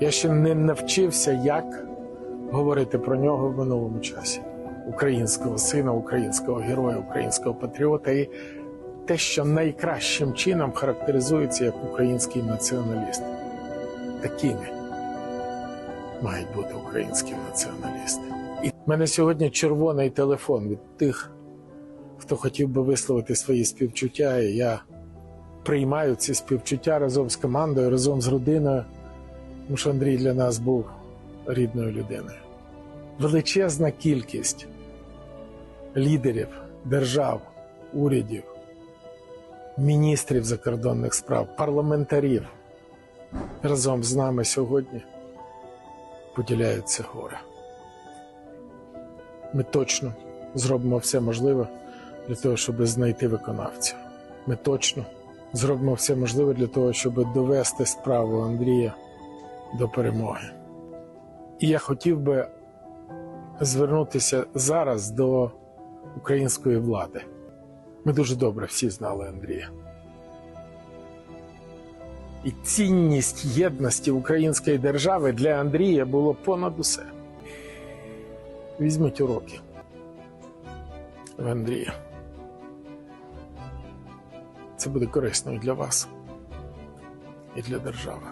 Я ще не навчився, як говорити про нього в минулому часі. Українського сина, українського героя, українського патріота і те, що найкращим чином характеризується як український націоналіст. Такими мають бути українські націоналісти. І в мене сьогодні червоний телефон від тих, хто хотів би висловити свої співчуття. І я приймаю ці співчуття разом з командою, разом з родиною. Тому що Андрій для нас був рідною людиною. Величезна кількість лідерів, держав, урядів, міністрів закордонних справ, парламентарів разом з нами сьогодні поділяють це горе. Ми точно зробимо все можливе для того, щоб знайти виконавця. Ми точно зробимо все можливе для того, щоб довести справу Андрія до перемоги. І я хотів би звернутися зараз до української влади. Ми дуже добре всі знали Андрія. І цінність єдності української держави для Андрія було понад усе. Візьміть уроки в Андрія. Це буде корисно і для вас, і для держави.